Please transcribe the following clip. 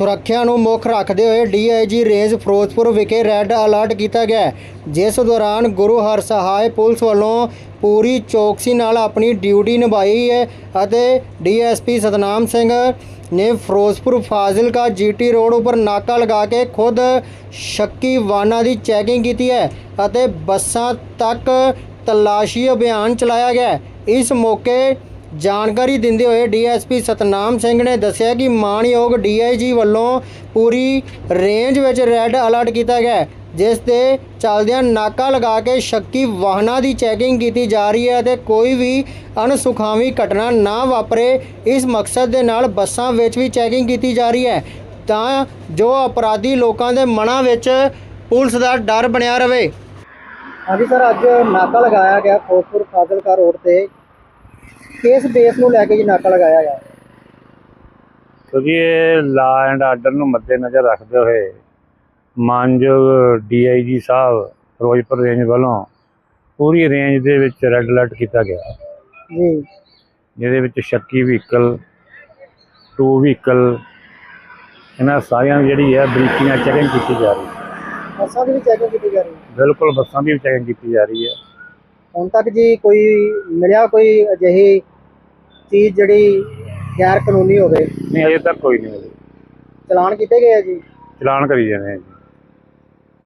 ਸੁਰੱਖਿਆ ਨੂੰ ਮੁੱਖ ਰੱਖਦੇ ਹੋਏ ਡੀਆਈਜੀ ਰੇਂਜ ਫਿਰੋਜ਼ਪੁਰ ਵਿਖੇ ਰੈੱਡ ਅਲਰਟ ਕੀਤਾ ਗਿਆ ਜਿਸ ਦੌਰਾਨ ਗੁਰੂ ਹਰ ਹਰਸਹਾਏ ਪੁਲਿਸ ਵੱਲੋਂ ਪੂਰੀ ਚੌਕਸੀ ਨਾਲ ਆਪਣੀ ਡਿਊਟੀ ਨਿਭਾਈ ਹੈ ਅਤੇ ਡੀਐਸਪੀ ਸਤਨਾਮ ਸਿੰਘ ਨੇ ਫਿਰੋਜ਼ਪੁਰ ਫਾਜ਼ਿਲਕਾ ਜੀਟੀ ਰੋਡ ਉੱਪਰ ਨਾਕਾ ਲਗਾ ਕੇ ਖੁਦ ਸ਼ੱਕੀ ਵਾਹਨਾਂ ਦੀ ਚੈਕਿੰਗ ਕੀਤੀ ਹੈ ਅਤੇ ਬੱਸਾਂ ਤੱਕ ਤਲਾਸ਼ੀ ਅਭਿਆਨ ਚਲਾਇਆ ਗਿਆ ਇਸ ਮੌਕੇ ਜਾਣਕਾਰੀ ਦਿੰਦੇ ਹੋਏ ਡੀਐਸਪੀ ਸਤਨਾਮ ਸਿੰਘ ਨੇ ਦੱਸਿਆ ਕਿ ਮਾਨਯੋਗ ਡੀਆਈਜੀ ਵੱਲੋਂ ਪੂਰੀ ਰੇਂਜ ਵਿੱਚ ਰੈੱਡ ਅਲਰਟ ਕੀਤਾ ਗਿਆ ਜਿਸ ਦੇ ਚੱਲਦਿਆਂ ਨਾਕਾ ਲਗਾ ਕੇ ਸ਼ੱਕੀ ਵਾਹਨਾਂ ਦੀ ਚੈਕਿੰਗ ਕੀਤੀ ਜਾ ਰਹੀ ਹੈ ਅਤੇ ਕੋਈ ਵੀ ਅਣਸੁਖਾਵੀ ਘਟਨਾ ਨਾ ਵਾਪਰੇ, ਇਸ ਮਕਸਦ ਦੇ ਨਾਲ ਬੱਸਾਂ ਵਿੱਚ ਵੀ ਚੈਕਿੰਗ ਕੀਤੀ ਜਾ ਰਹੀ ਹੈ। ਤਾਂ ਜੋ ਅਪਰਾਧੀ ਲੋਕਾਂ ਦੇ ਮਨਾਂ ਵਿੱਚ ਪੁਲਿਸ ਦਾ ਡਰ ਬਣਿਆ ਰਵੇ ਹਾਂਜੀ ਸਰ, ਅੱਜ ਨਾਕਾ ਲਗਾਇਆ ਗਿਆ ਫੋਰਪੁਰ ਫਾਜ਼ਿਲਕਾ ਰੋਡ ਤੇ। ਕਿਸ ਬੇਸ ਨੂੰ ਲੈ ਕੇ ਜੀ ਨਾਕਾ ਲਗਾਇਆ ਗਿਆ? ਕਿਉਂਕਿ ਇਹ ਲਾ ਐਂਡ ਆਰਡਰ ਨੂੰ ਮੱਦੇਨਜ਼ਰ ਰੱਖਦੇ ਹੋਏ ਮਾਨਯੋਗ ਡੀਆਈਜੀ ਸਾਹਿਬ ਫਿਰੋਜ਼ਪੁਰ ਰੇਂਜ ਵੱਲੋਂ ਪੂਰੀ ਰੇਂਜ ਦੇ ਵਿੱਚ ਰੈੱਡ ਅਲਰਟ ਕੀਤਾ ਗਿਆ। ਜੀ। ਜਿਹਦੇ ਵਿੱਚ ਸ਼ੱਕੀ ਵਹੀਕਲ ਟੂ ਵਹੀਕਲ ਇਹਨਾਂ ਸਾਰਿਆਂ ਦੀ ਜਿਹੜੀ ਹੈ ਬਰੀਕੀ ਨਾਲ ਚੈਕਿੰਗ ਕੀਤੀ ਜਾ ਰਹੀ ਹੈ। ਬੱਸਾਂ ਦੀ ਵੀ ਚੈਕਿੰਗ ਕੀਤੀ ਜਾ ਰਹੀ ਹੈ। ਬਿਲਕੁਲ ਬੱਸਾਂ ਦੀ ਵੀ ਚੈਕਿੰਗ ਕੀਤੀ ਜਾ ਰਹੀ ਹੈ। ਹੁਣ ਤੱਕ ਜੀ ਕੋਈ ਮਿਲਿਆ ਕੋਈ ਅਜਿਹੀ ਚੀਜ਼ ਜਿਹੜੀ ਗੈਰ ਕਾਨੂੰਨੀ ਹੋਵੇ? ਨਹੀਂ ਅਜੇ ਤੱਕ ਕੋਈ ਨਹੀਂ ਮਿਲੀ। ਚਲਾਨ ਕੀਤੇ ਗਏ ਆ ਜੀ? ਚਲਾਨ ਕਰੀ ਜਾਂਦੇ ਆ ਜੀ।